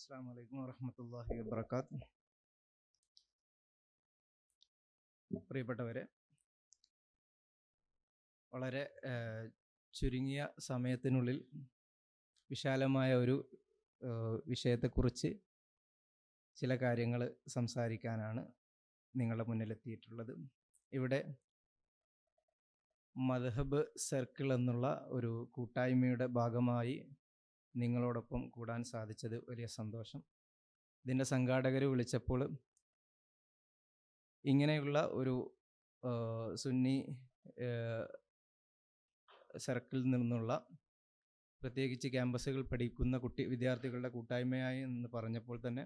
അസ്സാം വലൈക്കും വറഹമത്തല്ലാഹി വബർക്കാത്ത് പ്രിയപ്പെട്ടവരെ വളരെ ചുരുങ്ങിയ സമയത്തിനുള്ളിൽ വിശാലമായ ഒരു വിഷയത്തെക്കുറിച്ച് ചില കാര്യങ്ങൾ സംസാരിക്കാനാണ് നിങ്ങളുടെ മുന്നിലെത്തിയിട്ടുള്ളത്. ഇവിടെ മദ്ഹബ് സർക്കിൾ എന്നുള്ള ഒരു കൂട്ടായ്മയുടെ ഭാഗമായി നിങ്ങളോടൊപ്പം കൂടാൻ സാധിച്ചത് വലിയ സന്തോഷം. ഇതിന്റെ സംഘാടകർ വിളിച്ചപ്പോൾ ഇങ്ങനെയുള്ള ഒരു സുന്നി സർക്കിളിൽ നിന്നുള്ള പ്രത്യേകിച്ച് ക്യാമ്പസുകൾ പഠിക്കുന്ന കുട്ടി വിദ്യാർത്ഥികളുടെ കൂട്ടായ്മയായി എന്ന് പറഞ്ഞപ്പോൾ തന്നെ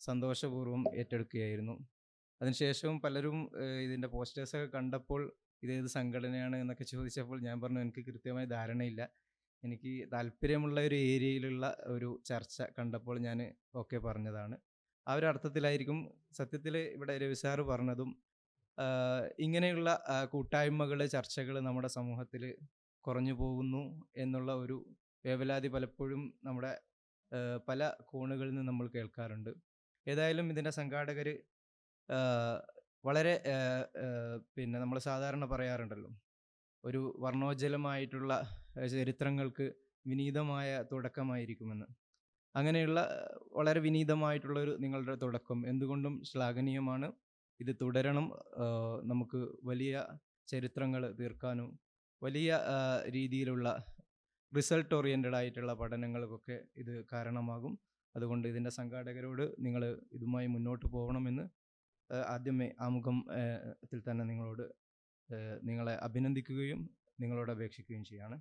സന്തോഷപൂർവം ഏറ്റെടുക്കുകയായിരുന്നു. അതിനുശേഷവും പലരും ഇതിന്റെ പോസ്റ്റേഴ്സൊക്കെ കണ്ടപ്പോൾ ഇതേത് സംഘടനയാണ് എന്നൊക്കെ ചോദിച്ചപ്പോൾ ഞാൻ പറഞ്ഞു എനിക്ക് കൃത്യമായി ധാരണയില്ല. എനിക്ക് താല്പര്യമുള്ള ഒരു ഏരിയയിലുള്ള ഒരു ചർച്ച കണ്ടപ്പോൾ ഞാൻ ഓക്കെ പറഞ്ഞതാണ്. ആ ഒരു അർത്ഥത്തിലായിരിക്കും സത്യത്തിൽ ഇവിടെ രവി പറഞ്ഞതും ഇങ്ങനെയുള്ള കൂട്ടായ്മകൾ ചർച്ചകൾ നമ്മുടെ സമൂഹത്തിൽ കുറഞ്ഞു പോകുന്നു എന്നുള്ള ഒരു വേവലാതി പലപ്പോഴും നമ്മുടെ പല കോണുകളിൽ നിന്ന് നമ്മൾ കേൾക്കാറുണ്ട്. ഏതായാലും ഇതിന്റെ സംഘാടകർ വളരെ പിന്നെ നമ്മൾ സാധാരണ പറയാറുണ്ടല്ലോ ഒരു വർണോജ്ജലമായിട്ടുള്ള ചരിത്രങ്ങൾക്ക് വിനീതമായ തുടക്കമായിരിക്കുമെന്ന്. അങ്ങനെയുള്ള വളരെ വിനീതമായിട്ടുള്ള ഒരു നിങ്ങളുടെ തുടക്കം എന്തുകൊണ്ടും ശ്ലാഘനീയമാണ്. ഇത് തുടരണം നമുക്ക് വലിയ ചരിത്രങ്ങൾ തീർക്കാനും വലിയ രീതിയിലുള്ള റിസൾട്ട് ഓറിയന്റഡ് ആയിട്ടുള്ള പഠനങ്ങൾക്കൊക്കെ ഇത് കാരണമാകും. അതുകൊണ്ട് ഇതിന്റെ സംഘാടകരോട് നിങ്ങൾ ഇതുമായി മുന്നോട്ട് പോകണമെന്ന് ആദ്യമേ ആമുഖത്തിൽ തന്നെ നിങ്ങളോട് നിങ്ങളെ അഭിനന്ദിക്കുകയും നിങ്ങളോട് അപേക്ഷിക്കുകയും ചെയ്യാണ്.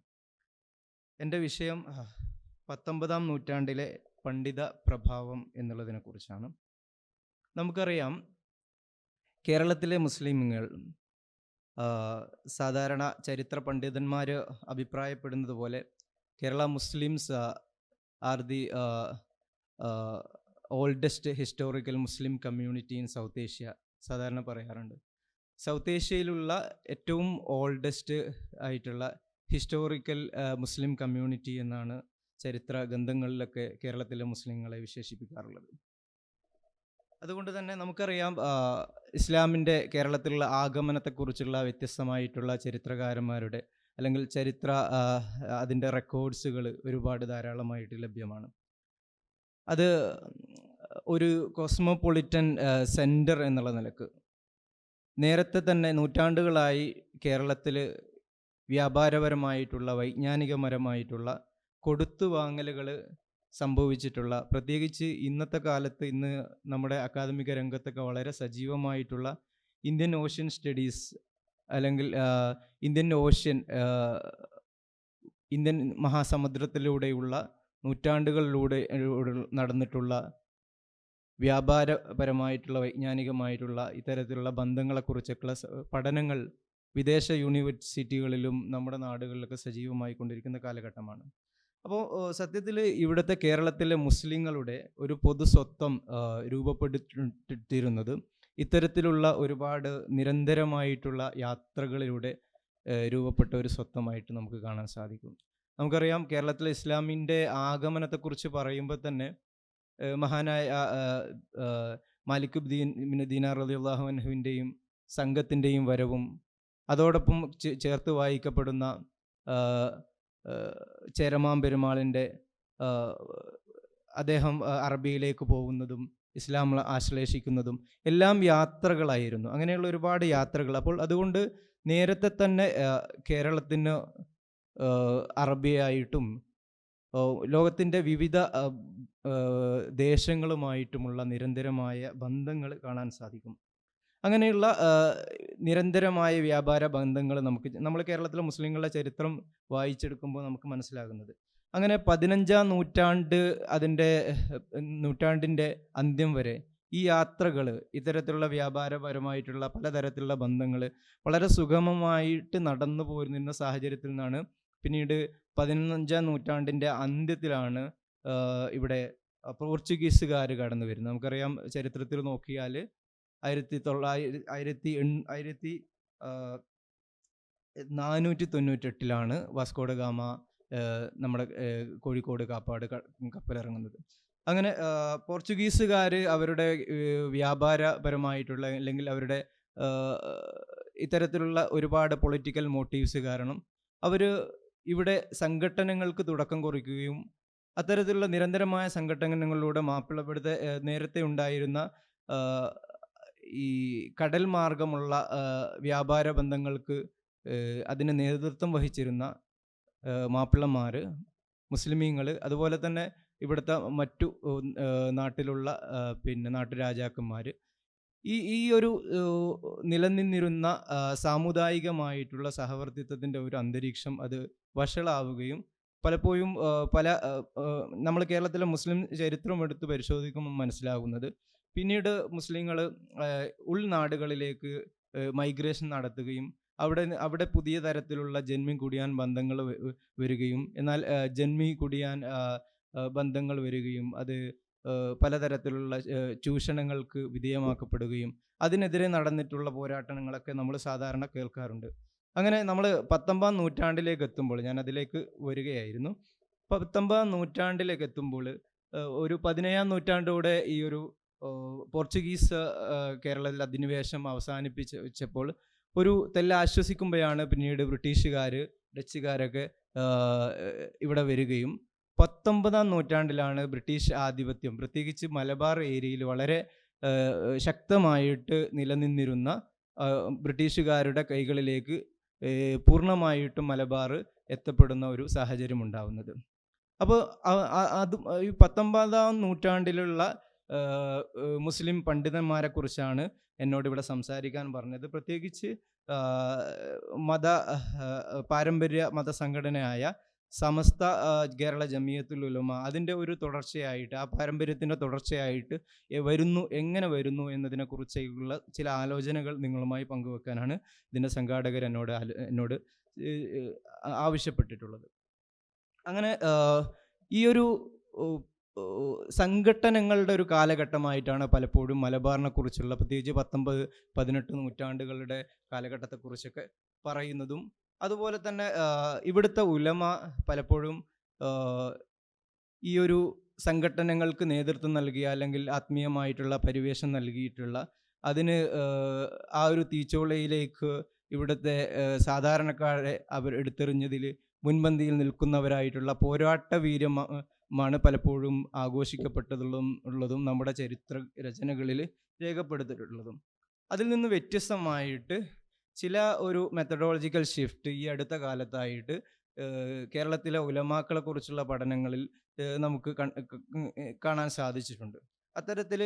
എന്റെ വിഷയം പത്തൊമ്പതാം നൂറ്റാണ്ടിലെ പണ്ഡിത പ്രഭാവം എന്നുള്ളതിനെക്കുറിച്ചാണ് നമുക്കറിയാം കേരളത്തിലെ മുസ്ലിമുകൾ സാധാരണ ചരിത്ര പണ്ഡിതന്മാർ അഭിപ്രായപ്പെടുന്നത് പോലെ Kerala Muslims are the oldest historical Muslim community in South Asia സാധാരണ പറയാറുണ്ട്. സൗത്ത് ഏഷ്യയിലുള്ള ഏറ്റവും ഓൾഡസ്റ്റ് ആയിട്ടുള്ള ഹിസ്റ്റോറിക്കൽ മുസ്ലിം കമ്മ്യൂണിറ്റി എന്നാണ് ചരിത്ര ഗ്രന്ഥങ്ങളിലൊക്കെ കേരളത്തിലെ മുസ്ലിങ്ങളെ വിശേഷിപ്പിക്കാറുള്ളത്. അതുകൊണ്ട് തന്നെ നമുക്കറിയാം ഇസ്ലാമിന്റെ കേരളത്തിലുള്ള ആഗമനത്തെക്കുറിച്ചുള്ള വ്യത്യസ്തമായിട്ടുള്ള ചരിത്രകാരന്മാരുടെ അല്ലെങ്കിൽ ചരിത്ര അതിന്റെ റെക്കോർഡ്സുകൾ ഒരുപാട് ധാരാളമായിട്ട് ലഭ്യമാണ്. അത് ഒരു കോസ്മോപൊളിറ്റൻ സെന്റർ എന്നുള്ള നിലയ്ക്ക് നേരത്തെ തന്നെ നൂറ്റാണ്ടുകളായി കേരളത്തിൽ വ്യാപാരപരമായിട്ടുള്ള വൈജ്ഞാനികപരമായിട്ടുള്ള കൊടുത്തു വാങ്ങലുകൾ സംഭവിച്ചിട്ടുള്ള പ്രത്യേകിച്ച് ഇന്നത്തെ കാലത്ത് ഇന്ന് നമ്മുടെ അക്കാദമിക രംഗത്തൊക്കെ വളരെ സജീവമായിട്ടുള്ള ഇന്ത്യൻ ഓഷ്യൻ സ്റ്റഡീസ് അല്ലെങ്കിൽ ഇന്ത്യൻ ഓഷ്യൻ ഇന്ത്യൻ മഹാസമുദ്രത്തിലൂടെയുള്ള നൂറ്റാണ്ടുകളിലൂടെ നടന്നിട്ടുള്ള വ്യാപാരപരമായിട്ടുള്ള വൈജ്ഞാനികമായിട്ടുള്ള ഇത്തരത്തിലുള്ള ബന്ധങ്ങളെക്കുറിച്ചൊക്കെയുള്ള പഠനങ്ങൾ വിദേശ യൂണിവേഴ്സിറ്റികളിലും നമ്മുടെ നാടുകളിലൊക്കെ സജീവമായി കൊണ്ടിരിക്കുന്ന കാലഘട്ടമാണ്. അപ്പോൾ സത്യത്തിൽ ഇവിടുത്തെ കേരളത്തിലെ മുസ്ലിങ്ങളുടെ ഒരു പൊതു സ്വത്വം രൂപപ്പെടുത്തിയിരുന്നത് ഇത്തരത്തിലുള്ള ഒരുപാട് നിരന്തരമായിട്ടുള്ള യാത്രകളിലൂടെ രൂപപ്പെട്ട ഒരു സ്വത്വമായിട്ട് നമുക്ക് കാണാൻ സാധിക്കും. നമുക്കറിയാം കേരളത്തിലെ ഇസ്ലാമിന്റെ ആഗമനത്തെക്കുറിച്ച് പറയുമ്പോൾ തന്നെ മഹാനായ മാലിക്കുബ്ദീൻ ആ, അലി അനഹുവിന്റെയും സംഘത്തിന്റെയും വരവും അതോടൊപ്പം ചേർത്ത് വായിക്കപ്പെടുന്ന ചേരമാൻ പെരുമാളിന്റെ അദ്ദേഹം അറബിയിലേക്ക് പോകുന്നതും ഇസ്ലാം ആശ്ലേഷിക്കുന്നതും എല്ലാം യാത്രകളായിരുന്നു. അങ്ങനെയുള്ള ഒരുപാട് യാത്രകൾ. അപ്പോൾ അതുകൊണ്ട് നേരത്തെ തന്നെ കേരളത്തിന് അറബിയായിട്ടും ലോകത്തിന്റെ വിവിധ ദേശങ്ങളുമായിട്ടുമുള്ള നിരന്തരമായ ബന്ധങ്ങൾ കാണാൻ സാധിക്കും. അങ്ങനെയുള്ള നിരന്തരമായ വ്യാപാര ബന്ധങ്ങൾ നമുക്ക് നമ്മൾ കേരളത്തിലെ മുസ്ലിങ്ങളുടെ ചരിത്രം വായിച്ചെടുക്കുമ്പോൾ നമുക്ക് മനസ്സിലാകുന്നത്. അങ്ങനെ പതിനഞ്ചാം നൂറ്റാണ്ട് അതിന്റെ നൂറ്റാണ്ടിന്റെ അന്ത്യം വരെ ഈ യാത്രകൾ ഇത്തരത്തിലുള്ള വ്യാപാരപരമായിട്ടുള്ള പലതരത്തിലുള്ള ബന്ധങ്ങൾ വളരെ സുഗമമായിട്ട് നടന്നു പോരുന്ന സാഹചര്യത്തിൽ നിന്നാണ് പിന്നീട് പതിനഞ്ചാം നൂറ്റാണ്ടിന്റെ അന്ത്യത്തിലാണ് ഇവിടെ പോർച്ചുഗീസുകാർ കടന്നു വരുന്നത് നമുക്കറിയാം ചരിത്രത്തിൽ നോക്കിയാൽ ആയിരത്തി തൊള്ളായിരത്തി ആയിരത്തി എൺ ആയിരത്തി നാനൂറ്റി തൊണ്ണൂറ്റെട്ടിലാണ് വാസ്കോഡ ഗാമ നമ്മുടെ കോഴിക്കോട് കാപ്പാട് കപ്പലിറങ്ങുന്നത്. അങ്ങനെ പോർച്ചുഗീസുകാർ അവരുടെ വ്യാപാരപരമായിട്ടുള്ള അല്ലെങ്കിൽ അവരുടെ ഇത്തരത്തിലുള്ള ഒരുപാട് പൊളിറ്റിക്കൽ മോട്ടീവ്സ് കാരണം അവർ ഇവിടെ സംഘടനകൾക്ക് തുടക്കം കുറിക്കുകയും അത്തരത്തിലുള്ള നിരന്തരമായ സംഘട്ടനങ്ങളിലൂടെ മാപ്പിളപ്പെടുത്ത നേരത്തെ ഉണ്ടായിരുന്ന ഈ കടൽ മാർഗമുള്ള വ്യാപാര ബന്ധങ്ങൾക്ക് അതിന് നേതൃത്വം വഹിച്ചിരുന്ന മാപ്പിളമാർ മുസ്ലിമീങ്ങൾ അതുപോലെ തന്നെ ഇവിടുത്തെ മറ്റു നാട്ടിലുള്ള പിന്നെ നാട്ടുരാജാക്കന്മാർ ഈ ഈ ഒരു നിലനിന്നിരുന്ന സാമുദായികമായിട്ടുള്ള സഹവർത്തിത്വത്തിന്റെ ഒരു അന്തരീക്ഷം അത് വഷളാവുകയും പലപ്പോഴും പല നമ്മൾ കേരളത്തിലെ മുസ്ലിം ചരിത്രം എടുത്ത് പരിശോധിക്കുമ്പോൾ മനസ്സിലാകുന്നത് പിന്നീട് മുസ്ലിങ്ങൾ ഉൾനാടുകളിലേക്ക് മൈഗ്രേഷൻ നടത്തുകയും അവിടെ അവിടെ പുതിയ തരത്തിലുള്ള ജന്മി കുടിയാൻ ബന്ധങ്ങൾ വരികയും എന്നാൽ ജന്മി കുടിയാൻ ബന്ധങ്ങൾ വരികയും അത് പലതരത്തിലുള്ള ചൂഷണങ്ങൾക്ക് വിധേയമാക്കപ്പെടുകയും അതിനെതിരെ നടന്നിട്ടുള്ള പോരാട്ടങ്ങളൊക്കെ നമ്മൾ സാധാരണ കേൾക്കാറുണ്ട്. അങ്ങനെ നമ്മൾ പത്തൊമ്പതാം നൂറ്റാണ്ടിലേക്ക് എത്തുമ്പോൾ ഞാൻ അതിലേക്ക് വരികയായിരുന്നു. പത്തൊമ്പതാം നൂറ്റാണ്ടിലേക്ക് എത്തുമ്പോൾ ഒരു പതിനേഴാം നൂറ്റാണ്ടോടെ ഈ ഒരു പോർച്ചുഗീസ് കേരളത്തിൽ അധിനിവേശം അവസാനിപ്പിച്ച് വെച്ചപ്പോൾ ഒരു തെല്ല ആശ്വസിക്കുമ്പോഴാണ് പിന്നീട് ബ്രിട്ടീഷുകാർ ഡച്ചുകാരൊക്കെ ഇവിടെ വരികയും പത്തൊമ്പതാം നൂറ്റാണ്ടിലാണ് ബ്രിട്ടീഷ് ആധിപത്യം പ്രത്യേകിച്ച് മലബാർ ഏരിയയിൽ വളരെ ശക്തമായിട്ട് നിലനിന്നിരുന്ന ബ്രിട്ടീഷുകാരുടെ കൈകളിലേക്ക് പൂർണമായിട്ടും മലബാർ എത്തപ്പെടുന്ന ഒരു സാഹചര്യം ഉണ്ടാവുന്നത് അപ്പോൾ അത് ഈ പത്തൊമ്പതാം നൂറ്റാണ്ടിലുള്ള മുസ്ലിം പണ്ഡിതന്മാരെ കുറിച്ചാണ് എന്നോട് ഇവിടെ സംസാരിക്കാൻ പറഞ്ഞത്. പ്രത്യേകിച്ച് മത പാരമ്പര്യ മതസംഘടനയായ സമസ്ത കേരള ജമിയത്തുൽ ഉലമ അതിന്റെ ഒരു തുടർച്ചയായിട്ട് ആ പാരമ്പര്യത്തിന്റെ തുടർച്ചയായിട്ട് വരുന്നു എങ്ങനെ വരുന്നു എന്നതിനെക്കുറിച്ചുള്ള ചില ആലോചനകൾ നിങ്ങളുമായി പങ്കുവെക്കാനാണ് ഇതിന്റെ സംഘാടകർ എന്നോട് എന്നോട് ആവശ്യപ്പെട്ടിട്ടുള്ളത്. അങ്ങനെ ഈ ഒരു സംഘട്ടനങ്ങളുടെ ഒരു കാലഘട്ടമായിട്ടാണ് പലപ്പോഴും മലബാറിനെ കുറിച്ചുള്ള പ്രത്യേകിച്ച് പത്തൊമ്പത് പതിനെട്ട് നൂറ്റാണ്ടുകളുടെ കാലഘട്ടത്തെക്കുറിച്ചൊക്കെ പറയുന്നതും അതുപോലെ തന്നെ ഇവിടുത്തെ ഉലമ പലപ്പോഴും ഈ ഒരു സംഘടനകൾക്ക് നേതൃത്വം നൽകിയ അല്ലെങ്കിൽ ആത്മീയമായിട്ടുള്ള പരിവേഷം നൽകിയിട്ടുള്ള അതിന് ആ ഒരു തീച്ചോളയിലേക്ക് ഇവിടുത്തെ സാധാരണക്കാരെ അവർ എടുത്തെറിഞ്ഞതിൽ മുൻപന്തിയിൽ നിൽക്കുന്നവരായിട്ടുള്ള പോരാട്ട വീര്യമാണ് പലപ്പോഴും ആഘോഷിക്കപ്പെട്ടതുള്ളതും ഉള്ളതും നമ്മുടെ ചരിത്ര രചനകളിൽ രേഖപ്പെടുത്തിയിട്ടുള്ളതും. അതിൽ നിന്ന് വ്യത്യസ്തമായിട്ട് ചില ഒരു മെത്തഡോളജിക്കൽ ഷിഫ്റ്റ് ഈ അടുത്ത കാലത്തായിട്ട് കേരളത്തിലെ ഉലമാക്കളെ കുറിച്ചുള്ള പഠനങ്ങളിൽ നമുക്ക് കാണാൻ സാധിച്ചിട്ടുണ്ട്. അത്തരത്തിൽ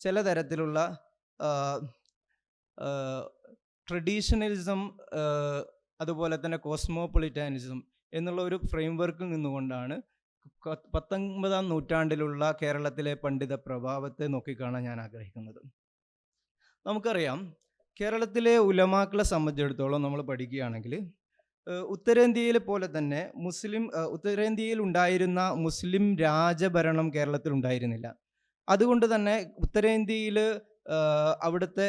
ചില തരത്തിലുള്ള ട്രഡീഷണലിസം അതുപോലെ തന്നെ കോസ്മോപൊളിറ്റാനിസം എന്നുള്ള ഒരു ഫ്രെയിം വർക്കിൽ നിന്നുകൊണ്ടാണ് പത്തൊൻപതാം നൂറ്റാണ്ടിലുള്ള കേരളത്തിലെ പണ്ഡിത പ്രഭാവത്തെ നോക്കിക്കാണാൻ ഞാൻ ആഗ്രഹിക്കുന്നത്. നമുക്കറിയാം കേരളത്തിലെ ഉലമാക്കളെ സംബന്ധിച്ചിടത്തോളം നമ്മൾ പഠിക്കുകയാണെങ്കിൽ ഉത്തരേന്ത്യയിലെ പോലെ തന്നെ മുസ്ലിം ഉത്തരേന്ത്യയിൽ ഉണ്ടായിരുന്ന മുസ്ലിം രാജഭരണം കേരളത്തിൽ ഉണ്ടായിരുന്നില്ല. അതുകൊണ്ട് തന്നെ ഉത്തരേന്ത്യയിൽ അവിടുത്തെ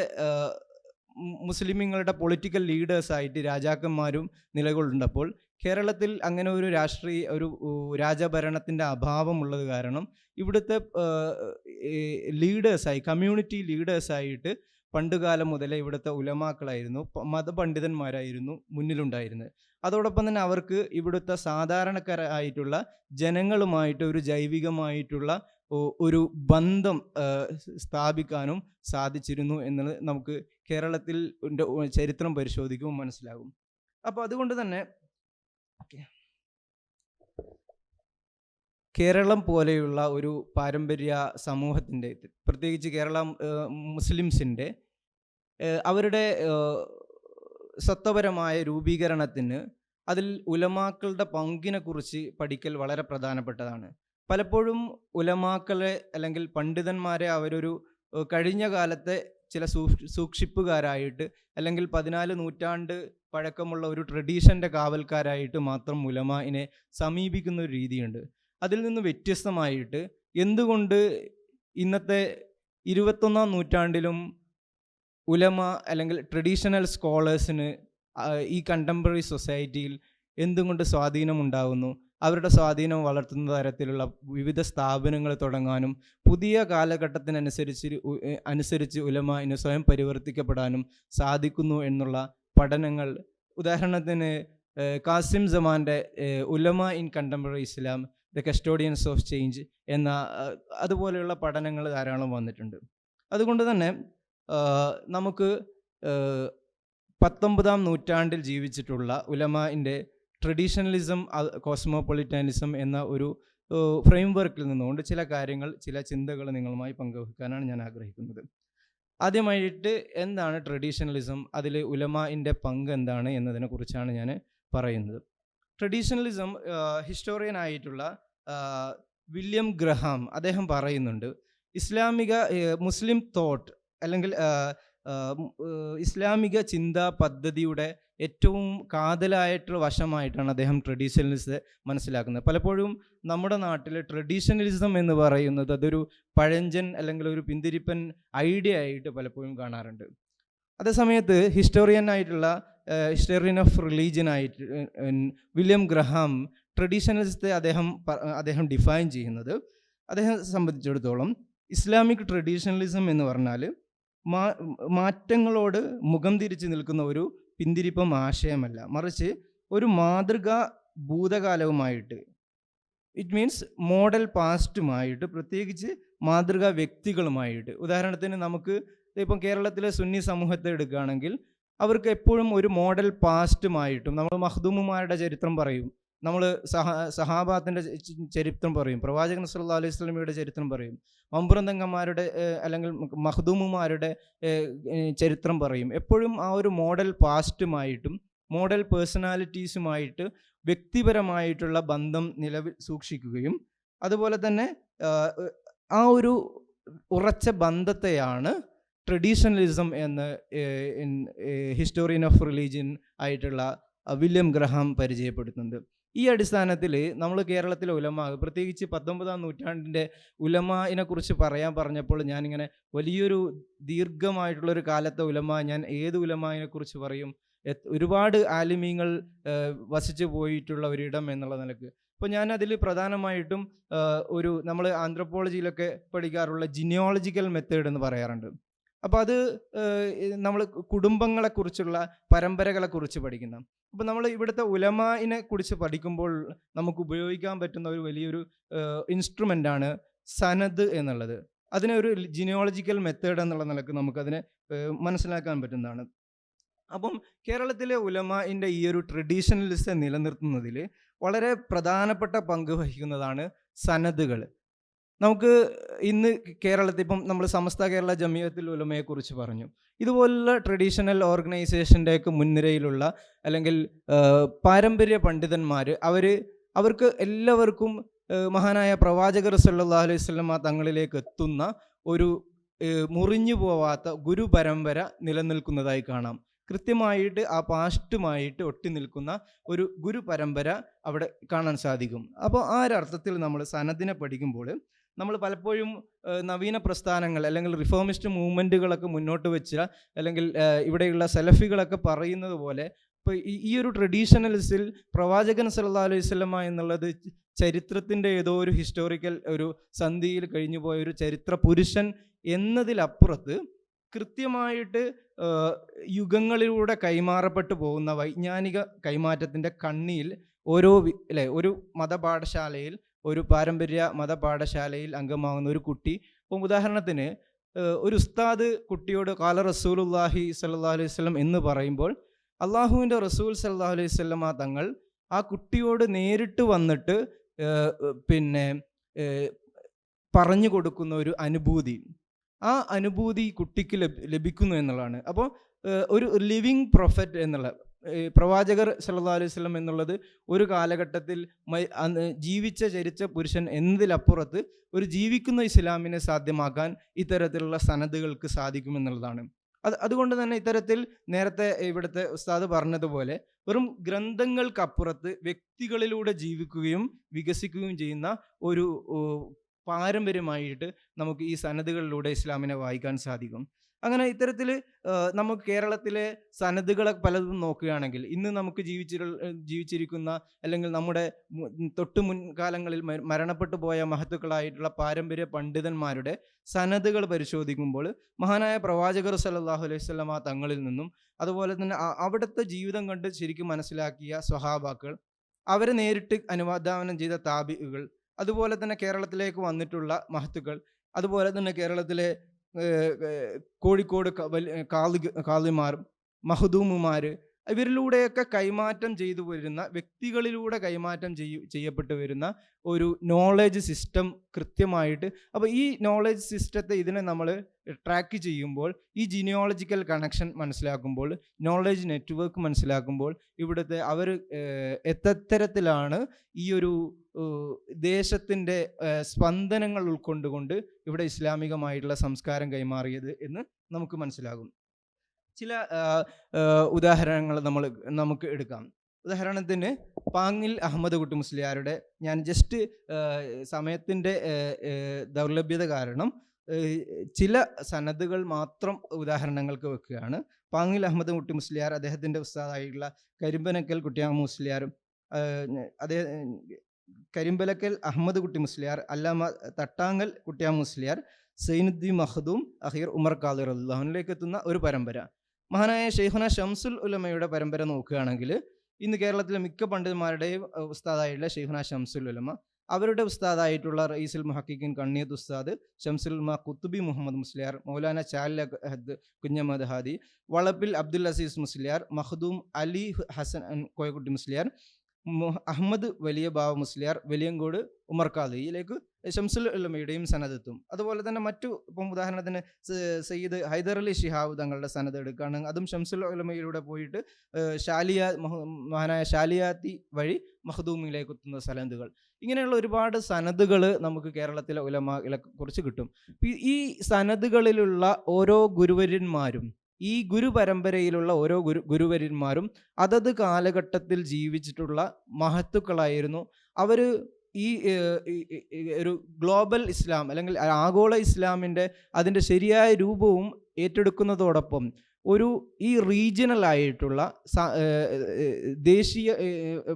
മുസ്ലിമുകളുടെ പൊളിറ്റിക്കൽ ലീഡേഴ്സായിട്ട് രാജാക്കന്മാരും നിലകൊള്ളുന്നപ്പോൾ കേരളത്തിൽ അങ്ങനെ ഒരു രാഷ്ട്രീയ ഒരു രാജഭരണത്തിന്റെ അഭാവമുള്ളത് കാരണം ഇവിടുത്തെ ലീഡേഴ്സായി കമ്മ്യൂണിറ്റി ലീഡേഴ്സായിട്ട് പണ്ടുകാലം മുതലേ ഇവിടുത്തെ ഉലമാക്കളായിരുന്നു. മതപണ്ഡിതന്മാരായിരുന്നു മുന്നിലുണ്ടായിരുന്നത്. അതോടൊപ്പം തന്നെ അവർക്ക് ഇവിടുത്തെ സാധാരണക്കാരായിട്ടുള്ള ജനങ്ങളുമായിട്ട് ഒരു ജൈവികമായിട്ടുള്ള ഒരു ബന്ധം സ്ഥാപിക്കാനും സാധിച്ചിരുന്നു എന്നുള്ളത് നമുക്ക് കേരളത്തിൽ ചരിത്രം പരിശോധിക്കുമ്പോൾ മനസ്സിലാകും. അപ്പോൾ അതുകൊണ്ട് തന്നെ ഓക്കെ കേരളം പോലെയുള്ള ഒരു പാരമ്പര്യ സമൂഹത്തിന്റെ പ്രത്യേകിച്ച് കേരള മുസ്ലിംസിന്റെ അവരുടെ സത്വപരമായ രൂപീകരണത്തിന് അതിൽ ഉലമാക്കളുടെ പങ്കിനെക്കുറിച്ച് പഠിക്കൽ വളരെ പ്രധാനപ്പെട്ടതാണ്. പലപ്പോഴും ഉലമാക്കളെ അല്ലെങ്കിൽ പണ്ഡിതന്മാരെ അവരൊരു കഴിഞ്ഞ കാലത്തെ ചില സൂക്ഷ് സൂക്ഷിപ്പുകാരായിട്ട് അല്ലെങ്കിൽ പതിനാല് നൂറ്റാണ്ട് പഴക്കമുള്ള ഒരു ട്രഡീഷന്റെ കാവൽക്കാരായിട്ട് മാത്രം ഉലമാനെ സമീപിക്കുന്ന ഒരു രീതിയുണ്ട്. അതിൽ നിന്ന് വ്യത്യസ്തമായിട്ട് എന്തുകൊണ്ട് ഇന്നത്തെ ഇരുപത്തൊന്നാം നൂറ്റാണ്ടിലും ഉലമ അല്ലെങ്കിൽ ട്രഡീഷണൽ സ്കോളേഴ്സിന് ഈ കണ്ടംപററി സൊസൈറ്റിയിൽ എന്തുകൊണ്ട് സ്വാധീനമുണ്ടാകുന്നു അവരുടെ സ്വാധീനം വളർത്തുന്ന തരത്തിലുള്ള വിവിധ സ്ഥാപനങ്ങൾ തുടങ്ങാനും പുതിയ കാലഘട്ടത്തിനനുസരിച്ച് അനുസരിച്ച് ഉലമ ഉലമാന് സ്വയം പരിവർത്തിക്കപ്പെടാനും സാധിക്കുന്നു എന്നുള്ള പഠനങ്ങൾ. ഉദാഹരണത്തിന് Qasim ജമാന്റെ ulama in contemporary Islam the custodians of change എന്ന അതുപോലെയുള്ള പഠനങ്ങൾ ധാരാളം വന്നിട്ടുണ്ട്. അതുകൊണ്ട് തന്നെ നമുക്ക് പത്തൊമ്പതാം നൂറ്റാണ്ടിൽ ജീവിച്ചിട്ടുള്ള ഉലമാന്റെ ട്രഡീഷണലിസം കോസ്മോപൊളിറ്റാനിസം എന്ന ഒരു ഫ്രെയിം വർക്കിൽ നിന്നുകൊണ്ട് ചില കാര്യങ്ങൾ ചില ചിന്തകൾ നിങ്ങളുമായി പങ്കുവെക്കാനാണ് ഞാൻ ആഗ്രഹിക്കുന്നത്. ആദ്യമായിട്ട് എന്താണ് ട്രഡീഷണലിസം? അതിൽ ഉലമാന്റെ പങ്ക് എന്താണ് എന്നതിനെക്കുറിച്ചാണ് ഞാൻ പറയുന്നത്. ട്രഡീഷണലിസം ഹിസ്റ്റോറിയൻ ആയിട്ടുള്ള വില്യം ഗ്രഹാം അദ്ദേഹം പറയുന്നുണ്ട് ഇസ്ലാമിക മുസ്ലിം തോട്ട് അല്ലെങ്കിൽ ഇസ്ലാമിക ചിന്താ പദ്ധതിയുടെ ഏറ്റവും കാതലായിട്ടുള്ള വശമായിട്ടാണ് അദ്ദേഹം ട്രഡീഷണലിസത്തെ മനസ്സിലാക്കുന്നത്. പലപ്പോഴും നമ്മുടെ നാട്ടിലെ ട്രഡീഷണലിസം എന്ന് പറയുന്നത് അതൊരു പഴഞ്ചൻ അല്ലെങ്കിൽ ഒരു പിന്തിരിപ്പൻ ഐഡിയ ആയിട്ട് പലപ്പോഴും കാണാറുണ്ട്. അതേസമയത്ത് ഹിസ്റ്റോറിയൻ ആയിട്ടുള്ള ഹിസ്റ്റോറിയൻ ഓഫ് റിലീജിയൻ ആയിട്ട് വില്യം ഗ്രഹാം ട്രഡീഷണലിസത്തെ അദ്ദേഹം അദ്ദേഹം ഡിഫൈൻ ചെയ്യുന്നത്. അദ്ദേഹം സംബന്ധിച്ചിടത്തോളം ഇസ്ലാമിക് ട്രഡീഷണലിസം എന്ന് പറഞ്ഞാൽ മാറ്റങ്ങളോട് മുഖം തിരിച്ച് നിൽക്കുന്ന ഒരു പിന്തിരിപ്പം ആശയമല്ല. മറിച്ച് ഒരു മാതൃകാ ഭൂതകാലവുമായിട്ട് ഇറ്റ് മീൻസ് മോഡൽ പാസ്റ്റുമായിട്ട് പ്രത്യേകിച്ച് മാതൃകാ വ്യക്തികളുമായിട്ട്. ഉദാഹരണത്തിന് നമുക്ക് ഇപ്പം കേരളത്തിലെ സുന്നി സമൂഹത്തെ എടുക്കുകയാണെങ്കിൽ അവർക്ക് എപ്പോഴും ഒരു മോഡൽ പാസ്റ്റുമായിട്ടും നമ്മൾ മഹ്ദൂമുമാരുടെ ചരിത്രം പറയും നമ്മൾ സഹ സഹാബാത്തിന്റെ ചരിത്രം പറയും. പ്രവാചകൻ സല്ലാ അലൈഹി സ്വലമിയുടെ ചരിത്രം പറയും. മമ്പുറന്തങ്ങന്മാരുടെ അല്ലെങ്കിൽ മഹ്ദൂമുമാരുടെ ചരിത്രം പറയും. എപ്പോഴും ആ ഒരു മോഡൽ പാസ്റ്റുമായിട്ടും മോഡൽ പേഴ്സണാലിറ്റീസുമായിട്ട് വ്യക്തിപരമായിട്ടുള്ള ബന്ധം നിലവിൽ സൂക്ഷിക്കുകയും അതുപോലെ തന്നെ ആ, ഒരു ഉറച്ച ബന്ധത്തെയാണ് ട്രഡീഷണലിസം എന്ന് ഹിസ്റ്റോറിയൻ ഓഫ് റിലീജിയൻ ആയിട്ടുള്ള വില്യം ഗ്രഹാം പരിചയപ്പെടുത്തുന്നത്. ഈ അടിസ്ഥാനത്തിൽ നമ്മൾ കേരളത്തിലെ ഉലമ പ്രത്യേകിച്ച് പത്തൊമ്പതാം നൂറ്റാണ്ടിന്റെ ഉലമാനെ കുറിച്ച് പറയാൻ പറഞ്ഞപ്പോൾ ഞാനിങ്ങനെ വലിയൊരു ദീർഘമായിട്ടുള്ളൊരു കാലത്തെ ഉലമ ഞാൻ ഏത് ഉലമാനെ കുറിച്ച് പറയും ഒരുപാട് ആലിമീങ്ങൾ വസിച്ചു പോയിട്ടുള്ള ഒരിടം എന്നുള്ള നിലയ്ക്ക്. അപ്പോൾ ഞാൻ പ്രധാനമായിട്ടും ഒരു നമ്മൾ ആന്ത്രപ്പോളജിയിലൊക്കെ പഠിക്കാറുള്ള ജിനിയോളജിക്കൽ മെത്തേഡ് എന്ന് പറയാറുണ്ട്. അപ്പോൾ അത് നമ്മൾ കുടുംബങ്ങളെക്കുറിച്ചുള്ള പരമ്പരകളെക്കുറിച്ച് പഠിക്കുന്ന. അപ്പോൾ നമ്മൾ ഇവിടുത്തെ ഉലമാനെ കുറിച്ച് പഠിക്കുമ്പോൾ നമുക്ക് ഉപയോഗിക്കാൻ പറ്റുന്ന ഒരു വലിയൊരു ഇൻസ്ട്രുമെന്റ് ആണ് സനദ് എന്നുള്ളത്. അതിനെ ഒരു ജിനിയോളജിക്കൽ മെത്തേഡ് എന്നുള്ള നിലയ്ക്ക് നമുക്കതിനെ മനസ്സിലാക്കാൻ പറ്റുന്നതാണ്. അപ്പം കേരളത്തിലെ ഉലമാന്റെ ഈ ഒരു ട്രഡീഷണലിസ്റ്റെ നിലനിർത്തുന്നതിൽ വളരെ പ്രധാനപ്പെട്ട പങ്ക് വഹിക്കുന്നതാണ് സനദുകൾ നമുക്ക് ഇന്ന് കേരളത്തിൽ ഇപ്പം നമ്മൾ സമസ്ത കേരള ജമിയത്തിൽ ഉലമയെക്കുറിച്ച് പറഞ്ഞു. ഇതുപോലുള്ള ട്രഡീഷണൽ ഓർഗനൈസേഷന്റെയൊക്കെ മുൻനിരയിലുള്ള അല്ലെങ്കിൽ പാരമ്പര്യ പണ്ഡിതന്മാർ അവർ അവർക്ക് എല്ലാവർക്കും മഹാനായ പ്രവാചകർ സല്ലാ അലൈഹി വസല്ലമ തങ്ങളിലേക്ക് എത്തുന്ന ഒരു മുറിഞ്ഞു പോവാത്ത ഗുരു പരമ്പര നിലനിൽക്കുന്നതായി കാണാം. കൃത്യമായിട്ട് ആ പാസ്റ്റുമായിട്ട് ഒട്ടി നിൽക്കുന്ന ഒരു ഗുരു പരമ്പര അവിടെ കാണാൻ സാധിക്കും. അപ്പോൾ ആ ഒരർത്ഥത്തിൽ നമ്മൾ സനദിനെ പഠിക്കുമ്പോൾ നമ്മൾ പലപ്പോഴും നവീന പ്രസ്ഥാനങ്ങൾ അല്ലെങ്കിൽ റിഫോമിസ്റ്റ് മൂവ്മെന്റുകളൊക്കെ മുന്നോട്ട് വെച്ച അല്ലെങ്കിൽ ഇവിടെയുള്ള സെലഫികളൊക്കെ പറയുന്നത് പോലെ ഇപ്പോൾ ഈ ഒരു ട്രഡീഷണലിസിൽ പ്രവാചകൻ സല്ലാ അലൈഹി വസല്ലമ എന്നുള്ളത് ചരിത്രത്തിന്റെ ഏതോ ഒരു ഹിസ്റ്റോറിക്കൽ ഒരു സന്ധിയിൽ കഴിഞ്ഞു പോയ ഒരു ചരിത്ര പുരുഷൻ എന്നതിലപ്പുറത്ത് കൃത്യമായിട്ട് യുഗങ്ങളിലൂടെ കൈമാറപ്പെട്ടു പോകുന്ന വൈജ്ഞാനിക കൈമാറ്റത്തിന്റെ കണ്ണിയിൽ ഓരോ അല്ലെ ഒരു മതപാഠശാലയിൽ ഒരു പാരമ്പര്യ മതപാഠശാലയിൽ അംഗമാകുന്ന ഒരു കുട്ടി. ഇപ്പം ഉദാഹരണത്തിന് ഒരു ഉസ്താദ് കുട്ടിയോട് കാല റസൂലുല്ലാഹി സല്ലാ അലൈഹി സ്വലം എന്ന് പറയുമ്പോൾ അള്ളാഹുവിന്റെ റസൂൽ സല്ലാ അലൈഹി വസല്ലമ തങ്ങൾ ആ കുട്ടിയോട് നേരിട്ട് വന്നിട്ട് പിന്നെ പറഞ്ഞു കൊടുക്കുന്ന ഒരു അനുഭൂതി. ആ അനുഭൂതി കുട്ടിക്ക് ലഭിക്കുന്നു എന്നുള്ളതാണ്. അപ്പോൾ ഒരു ലിവിങ് പ്രൊഫറ്റ് എന്നുള്ള പ്രവാചകർ സല്ലാ അലൈഹി വസല്ലം എന്നുള്ളത് ഒരു കാലഘട്ടത്തിൽ ജീവിച്ച ചരിച്ച പുരുഷൻ എന്നതിലപ്പുറത്ത് ഒരു ജീവിക്കുന്ന ഇസ്ലാമിനെ സാധ്യമാക്കാൻ ഇത്തരത്തിലുള്ള സനദുകൾക്ക് സാധിക്കുമെന്നുള്ളതാണ് അത് അതുകൊണ്ട് തന്നെ ഇത്തരത്തിൽ നേരത്തെ ഇവിടുത്തെ ഉസ്താദ് പറഞ്ഞതുപോലെ വെറും ഗ്രന്ഥങ്ങൾക്കപ്പുറത്ത് വ്യക്തികളിലൂടെ ജീവിക്കുകയും വികസിക്കുകയും ചെയ്യുന്ന ഒരു പാരമ്പര്യമായിട്ട് നമുക്ക് ഈ സനദുകളിലൂടെ ഇസ്ലാമിനെ വായിക്കാൻ സാധിക്കും. അങ്ങനെ ഇത്തരത്തിൽ നമുക്ക് കേരളത്തിലെ സനദുകളെ പലതും നോക്കുകയാണെങ്കിൽ ഇന്ന് നമുക്ക് ജീവിച്ചിരു ജീവിച്ചിരിക്കുന്ന അല്ലെങ്കിൽ നമ്മുടെ തൊട്ടു മുൻകാലങ്ങളിൽ മരണപ്പെട്ടു പോയ മഹത്തുക്കളായിട്ടുള്ള പാരമ്പര്യ പണ്ഡിതന്മാരുടെ സനദുകൾ പരിശോധിക്കുമ്പോൾ മഹാനായ പ്രവാചകർ സല്ലല്ലാഹു അലൈഹി വസല്ലമ തങ്ങളിൽ നിന്നും അതുപോലെ തന്നെ അവിടുത്തെ ജീവിതം കണ്ട് ശരിക്കും മനസ്സിലാക്കിയ സ്വഹാബാക്കൾ അവരെ നേരിട്ട് അനുവാദാനം ചെയ്ത താബികൾ അതുപോലെ തന്നെ കേരളത്തിലേക്ക് വന്നിട്ടുള്ള മഹത്തുക്കൾ അതുപോലെ തന്നെ കേരളത്തിലെ കോഴിക്കോട് കാളിമാർ മഹദൂമുമാർ ഇവരിലൂടെയൊക്കെ കൈമാറ്റം ചെയ്തു വരുന്ന വ്യക്തികളിലൂടെ കൈമാറ്റം ചെയ്യ ചെയ്യപ്പെട്ടു വരുന്ന ഒരു നോളേജ് സിസ്റ്റം കൃത്യമായിട്ട്. അപ്പോൾ ഈ നോളേജ് സിസ്റ്റത്തെ ഇതിനെ നമ്മൾ ട്രാക്ക് ചെയ്യുമ്പോൾ ഈ ജിനിയോളജിക്കൽ കണക്ഷൻ മനസ്സിലാക്കുമ്പോൾ നോളേജ് നെറ്റ്വർക്ക് മനസ്സിലാക്കുമ്പോൾ ഇവിടുത്തെ അവർ എത്തരത്തിലാണ് ഈ ഒരു ദേശത്തിന്റെ സ്പന്ദനങ്ങൾ ഉൾക്കൊണ്ടുകൊണ്ട് ഇവിടെ ഇസ്ലാമികമായിട്ടുള്ള സംസ്കാരം കൈമാറിയത് എന്ന് നമുക്ക് മനസ്സിലാകും. ചില ഉദാഹരണങ്ങൾ നമ്മൾ നമുക്ക് എടുക്കാം. ഉദാഹരണത്തിന് പാങ്ങിൽ അഹമ്മദ് കുട്ടി മുസ്ലിയാരുടെ ഞാൻ ജസ്റ്റ് സമയത്തിന്റെ ദൗർലഭ്യത കാരണം ചില സനദുകൾ മാത്രം ഉദാഹരണങ്ങൾക്ക് വെക്കുകയാണ്. പാങ്ങിൽ അഹമ്മദ് കുട്ടി മുസ്ലിയാർ അദ്ദേഹത്തിന്റെ ഉസ്താദായിട്ടുള്ള കരിമ്പനക്കൽ കുട്ടിയാമ മുസ്ലിയാരും അതേ കരിമ്പലക്കൽ അഹമ്മദ് കുട്ടി മുസ്ലിയാർ അല്ലാമ തട്ടാങ്ങൽ കുട്ടിയാമ മുസ്ലിയാർ സൈനുദ്ദീൻ മഹദൂം അഹീർ ഉമർ ഖാദിർ അള്ളാഹുനിലേക്ക് എത്തുന്ന ഒരു പരമ്പര. മഹാനായ ഷെയ്ഖുന ഷംസുൽ ഉലമയുടെ പരമ്പര നോക്കുകയാണെങ്കിൽ ഇന്ന് കേരളത്തിലെ മിക്ക പണ്ഡിതന്മാരുടെയും ഉസ്താദായിട്ടുള്ള ഷെയ്ഖുന ഷംസുൽ ഉലമ അവരുടെ ഉസ്താദായിട്ടുള്ള റയീസുൽ മുഹക്കിൻ കണ്ണിയത്ത് ഉസ്താദ് ഷംസുൽ ഉൽമ കുത്തുബി മുഹമ്മദ് മുസ്ലിയാർ മൗലാന ചാലി അഹദ് കുഞ്ഞമ്മദ് ഹാദി വളപ്പിൽ അബ്ദുൽ അസീസ് മുസ്ലിയാർ മഖദൂം അലി ഹസൻ കോയക്കുട്ടി മുസ്ലിയാർ അഹമ്മദ് വലിയ ബാബ മുസ്ലിയാർ വലിയങ്കോട് ഉമർ ഖാദിയിലേക്ക് ഷംസുൽ ഉലമയുടെയും സനദെത്തും. അതുപോലെ തന്നെ മറ്റു ഇപ്പം ഉദാഹരണത്തിന് സയ്യിദ് ഹൈദർ അലി ഷിഹാബ് തങ്ങളുടെ സനത് എടുക്കുകയാണെങ്കിൽ അതും ഷംസുൽ ഉലമയിലൂടെ പോയിട്ട് ഷാലിയ മഹാനായ ഷാലിയാത്തി വഴി മഹദൂമിലേക്ക് എത്തുന്ന സനദുകൾ. ഇങ്ങനെയുള്ള ഒരുപാട് സനദുകൾ നമുക്ക് കേരളത്തിലെ ഉലമകളെ കുറിച്ച് കിട്ടും. ഈ സനദുകളിലുള്ള ഓരോ ഗുരുവര്യന്മാരും ഈ ഗുരു പരമ്പരയിലുള്ള ഓരോ ഗുരു ഗുരുവര്യന്മാരും അതത് കാലഘട്ടത്തിൽ ജീവിച്ചിട്ടുള്ള മഹത്തുക്കളായിരുന്നു. അവർ ഈ ഒരു ഗ്ലോബൽ ഇസ്ലാം അല്ലെങ്കിൽ ആഗോള ഇസ്ലാമിന്റെ അതിന്റെ ശരിയായ രൂപവും ഏറ്റെടുക്കുന്നതോടൊപ്പം ഒരു ഈ റീജിയണൽ ആയിട്ടുള്ള ദേശീയ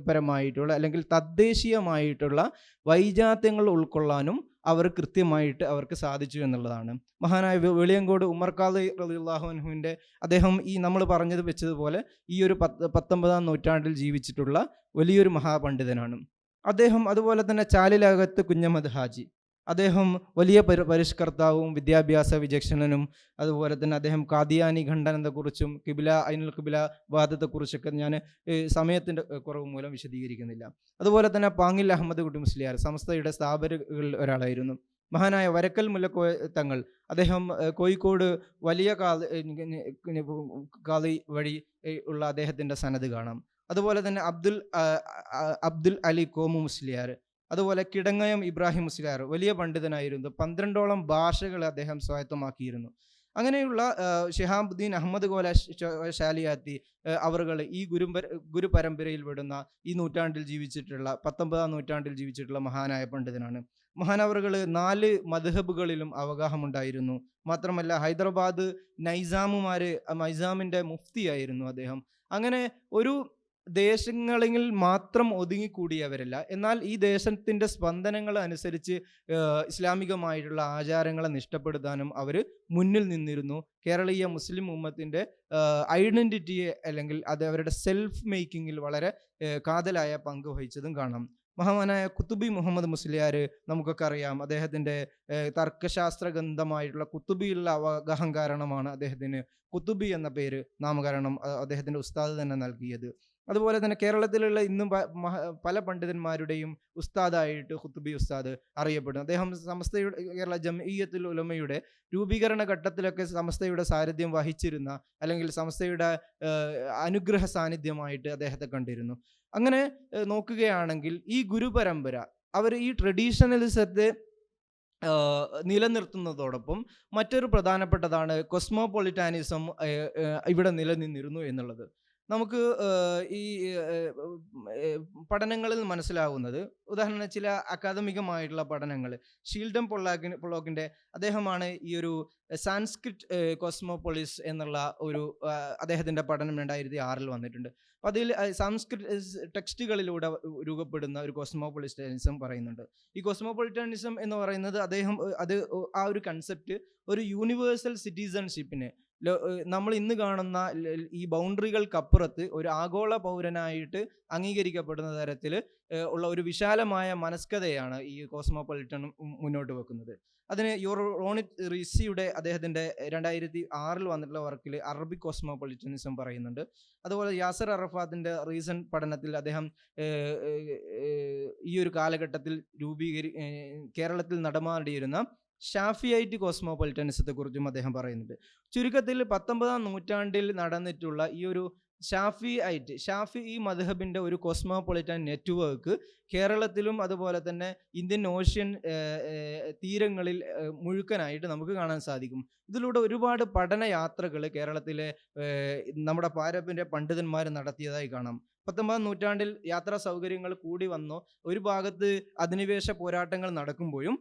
പരമായിട്ടുള്ള അല്ലെങ്കിൽ തദ്ദേശീയമായിട്ടുള്ള വൈജാത്യങ്ങൾ ഉൾക്കൊള്ളാനും അവർ കൃത്യമായിട്ട് അവർക്ക് സാധിച്ചു എന്നുള്ളതാണ്. മഹാനായ വെളിയങ്കോട് ഉമർഖാദ് റളിയല്ലാഹുവിന്റെ അദ്ദേഹം ഈ നമ്മൾ പറഞ്ഞത് വെച്ചതുപോലെ ഈ ഒരു പത്ത് പത്തൊമ്പതാം നൂറ്റാണ്ടിൽ ജീവിച്ചിട്ടുള്ള വലിയൊരു മഹാപണ്ഡിതനാണ്. അദ്ദേഹം അതുപോലെ തന്നെ ചാലിലകത്ത് കുഞ്ഞമ്മദ് ഹാജി. അദ്ദേഹം വലിയ പരി പരിഷ്കർത്താവും വിദ്യാഭ്യാസ വിചക്ഷണനും അതുപോലെ തന്നെ അദ്ദേഹം കാദിയാനി ഖണ്ഡനത്തെക്കുറിച്ചും കിബില അയിനുൽ കിബില വാദത്തെക്കുറിച്ചൊക്കെ ഞാൻ സമയത്തിന്റെ കുറവ് മൂലം വിശദീകരിക്കുന്നില്ല. അതുപോലെ തന്നെ പാങ്ങിൽ അഹമ്മദ് കുട്ടി മുസ്ലിയാർ സംസ്ഥയുടെ സ്ഥാപകരിൽ ഒരാളായിരുന്നു. മഹാനായ വരക്കൽ മുല്ലക്കോ തങ്ങൾ. അദ്ദേഹം കോഴിക്കോട് വലിയ ഏഹ്, കാളി വഴി ഉള്ള അദ്ദേഹത്തിന്റെ സനത് കാണാം. അതുപോലെ തന്നെ അബ്ദുൽ അബ്ദുൽ അലി കോമു മുസ്ലിയാർ. അതുപോലെ കിടങ്ങയം ഇബ്രാഹിം മുസ്ലിയാർ വലിയ പണ്ഡിതനായിരുന്നു. പന്ത്രണ്ടോളം ഭാഷകൾ അദ്ദേഹം സ്വായത്തമാക്കിയിരുന്നു. അങ്ങനെയുള്ള ഷിഹാബുദ്ദീൻ അഹമ്മദ് കോല ശാലിയാത്തി അവറുകൾ ഈ ഗുരു ഗുരു പരമ്പരയിൽ ഈ നൂറ്റാണ്ടിൽ ജീവിച്ചിട്ടുള്ള പത്തൊമ്പതാം നൂറ്റാണ്ടിൽ ജീവിച്ചിട്ടുള്ള മഹാനായ പണ്ഡിതനാണ്. മഹാനവറുകൾ നാല് മധുഹബുകളിലും അവഗാഹമുണ്ടായിരുന്നു. മാത്രമല്ല ഹൈദരാബാദ് നൈസാമുമാര് നൈസാമിന്റെ മുഫ്തിയായിരുന്നു അദ്ദേഹം. അങ്ങനെ ഒരു ദേശങ്ങളിൽ മാത്രം ഒതുങ്ങിക്കൂടിയവരല്ല. എന്നാൽ ഈ ദേശത്തിന്റെ സ്പന്ദനങ്ങൾ അനുസരിച്ച് ഇസ്ലാമികമായിട്ടുള്ള ആചാരങ്ങളെ നിഷ്ഠപ്പെടുത്താനും അവർ മുന്നിൽ നിന്നിരുന്നു. കേരളീയ മുസ്ലിം ഉമ്മത്തിന്റെ ഐഡന്റിറ്റിയെ അല്ലെങ്കിൽ അത് അവരുടെ സെൽഫ് മേക്കിങ്ങിൽ വളരെ കാതലായ പങ്ക് വഹിച്ചതും കാണാം. മഹാനായ കുത്തുബി മുഹമ്മദ് മുസ്ലിയാർ നമുക്കൊക്കെ അറിയാം. അദ്ദേഹത്തിന്റെ തർക്കശാസ്ത്ര ഗ്രന്ഥമായിട്ടുള്ള കുത്തുബിയുള്ള അവഗാഹം കാരണമാണ് അദ്ദേഹത്തിന് കുത്തുബി എന്ന പേര് നാമകരണം അദ്ദേഹത്തിന്റെ ഉസ്താദ് തന്നെ നൽകിയത്. അതുപോലെ തന്നെ കേരളത്തിലുള്ള ഇന്നും പല പണ്ഡിതന്മാരുടെയും ഉസ്താദായിട്ട് ഖുത്തുബി ഉസ്താദ് അറിയപ്പെടുന്നു. അദ്ദേഹം സമസ്തയുടെ കേരള ജംഇയ്യത്തുൽ ഉലമയുടെ രൂപീകരണ ഘട്ടത്തിലൊക്കെ സമസ്തയുടെ സാരഥ്യം വഹിച്ചിരുന്ന അല്ലെങ്കിൽ സമസ്തയുടെ അനുഗ്രഹ സാന്നിധ്യമായിട്ട് അദ്ദേഹത്തെ കണ്ടിരുന്നു. അങ്ങനെ നോക്കുകയാണെങ്കിൽ ഈ ഗുരുപരമ്പര അവർ ഈ ട്രഡീഷണലിസത്തെ നിലനിർത്തുന്നതോടൊപ്പം മറ്റൊരു പ്രധാനപ്പെട്ടതാണ് കൊസ്മോപൊളിറ്റാനിസം ഇവിടെ നിലനിന്നിരുന്നു എന്നുള്ളത്. നമുക്ക് ഈ പഠനങ്ങളിൽ മനസ്സിലാവുന്നത്. ഉദാഹരണം ചില അക്കാദമികമായിട്ടുള്ള പഠനങ്ങൾ. ഷീൽഡം പൊള്ളാക്കിന് പൊള്ളോക്കിന്റെ അദ്ദേഹമാണ് ഈ ഒരു സാൻസ്ക്രിറ്റ് കോസ്മോപോളിസ് എന്നുള്ള ഒരു അദ്ദേഹത്തിന്റെ പഠനം രണ്ടായിരത്തി ആറിൽ വന്നിട്ടുണ്ട്. അപ്പം അതിൽ സാംസ്കൃത് ടെക്സ്റ്റുകളിലൂടെ രൂപപ്പെടുന്ന ഒരു കോസ്മോപൊളിറ്റനിസം പറയുന്നുണ്ട്. ഈ കോസ്മോപൊളിറ്റനിസം എന്ന് പറയുന്നത് അദ്ദേഹം അത് ആ ഒരു കൺസെപ്റ്റ് ഒരു യൂണിവേഴ്സൽ സിറ്റിസൺഷിപ്പിനെ നമ്മൾ ഇന്ന് കാണുന്ന ഈ ബൗണ്ടറികൾക്കപ്പുറത്ത് ഒരു ആഗോള പൗരനായിട്ട് അംഗീകരിക്കപ്പെടുന്ന തരത്തിൽ ഉള്ള ഒരു വിശാലമായ മനസ്കതയാണ് ഈ കോസ്മോപൊളിറ്റൻ മുന്നോട്ട് വെക്കുന്നത്. അതിന് യൂറോ റോണിറ്റ് റിസിയുടെ അദ്ദേഹത്തിന്റെ രണ്ടായിരത്തി ആറിൽ വന്നിട്ടുള്ള വർക്കിൽ അറബിക് കോസ്മോപൊളിറ്റനിസം പറയുന്നുണ്ട്. അതുപോലെ യാസർ അറഫാത്തിന്റെ റീസൺ പഠനത്തിൽ അദ്ദേഹം ഈ ഒരു കാലഘട്ടത്തിൽ രൂപീകരി കേരളത്തിൽ നടമാടിയിരുന്ന ഷാഫിയൈറ്റ് കോസ്മോപൊളിറ്റനിസത്തെ കുറിച്ചും അദ്ദേഹം പറയുന്നുണ്ട്. ചുരുക്കത്തിൽ പത്തൊമ്പതാം നൂറ്റാണ്ടിൽ നടന്നിട്ടുള്ള ഈ ഒരു ഷാഫി ആയിട്ട് ഷാഫി ഈ മദ്ഹബിന്റെ ഒരു കോസ്മോപൊളിറ്റൻ നെറ്റ്വർക്ക് കേരളത്തിലും അതുപോലെ തന്നെ ഇന്ത്യൻ ഓഷ്യൻ തീരങ്ങളിൽ മുഴുക്കനായിട്ട് നമുക്ക് കാണാൻ സാധിക്കും. ഇതിലൂടെ ഒരുപാട് പഠന യാത്രകൾ കേരളത്തിലെ നമ്മുടെ പാരപ്പിന്റെ പണ്ഡിതന്മാർ നടത്തിയതായി കാണാം. പത്തൊമ്പതാം നൂറ്റാണ്ടിൽ യാത്രാ സൗകര്യങ്ങൾ കൂടി വന്നു. ഒരു ഭാഗത്ത് അധിനിവേശ പോരാട്ടങ്ങൾ നടക്കുമ്പോഴും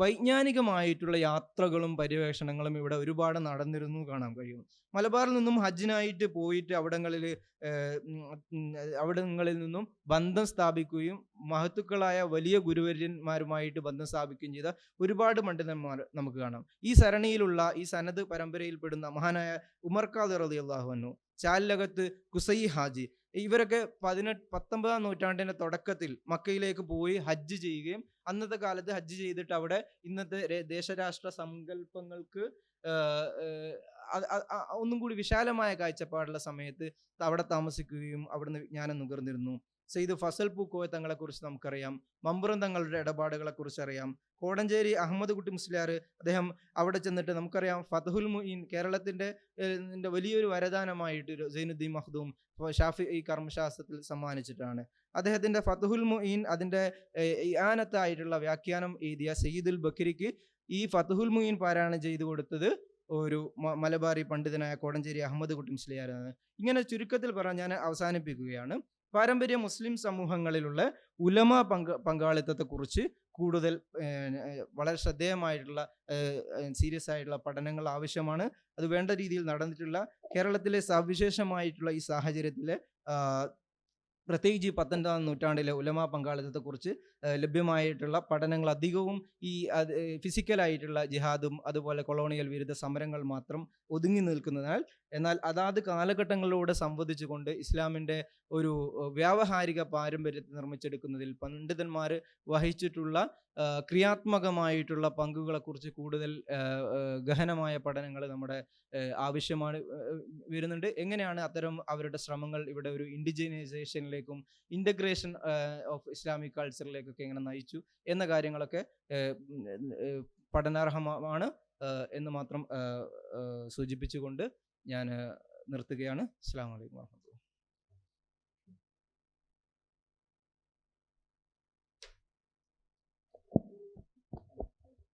വൈജ്ഞാനികമായിട്ടുള്ള യാത്രകളും പര്യവേഷണങ്ങളും ഇവിടെ ഒരുപാട് നടന്നിരുന്നു കാണാൻ കഴിയും. മലബാറിൽ നിന്നും ഹജ്ജിനായിട്ട് പോയിട്ട് അവിടങ്ങളിൽ അവിടങ്ങളിൽ നിന്നും ബന്ധം സ്ഥാപിക്കുകയും മഹത്തുക്കളായ വലിയ ഗുരുവര്യന്മാരുമായിട്ട് ബന്ധം സ്ഥാപിക്കുകയും ചെയ്ത ഒരുപാട് പണ്ഡിതന്മാർ നമുക്ക് കാണാം. ഈ സരണിയിലുള്ള ഈ സനത് പരമ്പരയിൽപ്പെടുന്ന മഹാനായ ഉമർ ഖാദർ റളിയല്ലാഹു അള്ളാഹുവന്നു ചാലകത്ത് കുസൈ ഹാജി ഇവരൊക്കെ പതിനെട്ട് പത്തൊമ്പതാം നൂറ്റാണ്ടിന്റെ തുടക്കത്തിൽ മക്കയിലേക്ക് പോയി ഹജ്ജ് ചെയ്യുകയും അന്നത്തെ കാലത്ത് ഹജ്ജ് ചെയ്തിട്ട് അവിടെ ഇന്നത്തെ ദേശരാഷ്ട്ര സങ്കല്പങ്ങൾക്ക് ഒന്നും കൂടി വിശാലമായ കാഴ്ചപ്പാടുള്ള സമയത്ത് അവിടെ താമസിക്കുകയും അവിടുന്ന് വിജ്ഞാനം നുകർന്നിരുന്നു. സെയ്ദ് ഫസൽ പൂക്കോയ തങ്ങളെ കുറിച്ച് നമുക്കറിയാം. മമ്പുറം തങ്ങളുടെ ഇടപാടുകളെ കുറിച്ച് അറിയാം കോടഞ്ചേരി അഹമ്മദ് കുട്ടി മുസ്ലിയാർ അദ്ദേഹം അവിടെ ചെന്നിട്ട് നമുക്കറിയാം ഫതഹുൽ മുഈൻ കേരളത്തിന്റെ വലിയൊരു വരദാനമായിട്ട് സൈനുദ്ദീൻ മഹ്ദൂം ഷാഫി ഈ കർമ്മശാസ്ത്രത്തിൽ സമ്മാനിച്ചിട്ടാണ്. അദ്ദേഹത്തിന്റെ ഫതഹുൽ മുഈൻ അതിന്റെ ആനത്തായിട്ടുള്ള വ്യാഖ്യാനം എഴുതിയ സയ്യിദുൽ ബക്രിക്ക് ഈ ഫതഹുൽ മുഈൻ പാരായണം ചെയ്തു കൊടുത്തത് ഒരു മലബാറി പണ്ഡിതനായ കോടഞ്ചേരി അഹമ്മദ് കുട്ടി മുസ്ലിയാരാണ്. ഇങ്ങനെ ചുരുക്കത്തിൽ പറഞ്ഞ് ഞാൻ അവസാനിപ്പിക്കുകയാണ്. പാരമ്പര്യ മുസ്ലിം സമൂഹങ്ങളിലുള്ള ഉലമ പങ്ക പങ്കാളിത്തത്തെക്കുറിച്ച് കൂടുതൽ വളരെ ശ്രദ്ധേയമായിട്ടുള്ള സീരിയസ് ആയിട്ടുള്ള പഠനങ്ങൾ ആവശ്യമാണ്. അത് വേണ്ട രീതിയിൽ നടന്നിട്ടുള്ള കേരളത്തിലെ സവിശേഷമായിട്ടുള്ള ഈ സാഹചര്യത്തിലെ ആ, പ്രത്യേകിച്ച് പത്തൊൻപതാം നൂറ്റാണ്ടിലെ ഉലമ പങ്കാളിത്തത്തെക്കുറിച്ച് ലഭ്യമായിട്ടുള്ള പഠനങ്ങൾ അധികവും ഈ ഫിസിക്കലായിട്ടുള്ള ജിഹാദും അതുപോലെ കൊളോണിയൽ വിരുദ്ധ സമരങ്ങൾ മാത്രം ഒതുങ്ങി നിൽക്കുന്നതിനാൽ എന്നാൽ അതാത് കാലഘട്ടങ്ങളിലൂടെ സംവദിച്ചുകൊണ്ട് ഇസ്ലാമിന്റെ ഒരു വ്യാവഹാരിക പാരമ്പര്യത്തെ നിർമ്മിച്ചെടുക്കുന്നതിൽ പണ്ഡിതന്മാർ വഹിച്ചിട്ടുള്ള ക്രിയാത്മകമായിട്ടുള്ള പങ്കുകളെക്കുറിച്ച് കൂടുതൽ ഗഹനമായ പഠനങ്ങൾ നമ്മുടെ ആവശ്യമാണ് വരുന്നുണ്ട്. എങ്ങനെയാണ് അത്തരം അവരുടെ ശ്രമങ്ങൾ ഇവിടെ ഒരു ഇൻഡിജിനൈസേഷനിലേക്കും ഇന്റഗ്രേഷൻ ഓഫ് ഇസ്ലാമിക് കൾച്ചറിലേക്കൊക്കെ എങ്ങനെ നയിച്ചു എന്ന കാര്യങ്ങളൊക്കെ പഠനാർഹമാണ് എന്ന് മാത്രം സൂചിപ്പിച്ചുകൊണ്ട് ഞാൻ നിർത്തുകയാണ്. അസ്സാം വലൈക്കും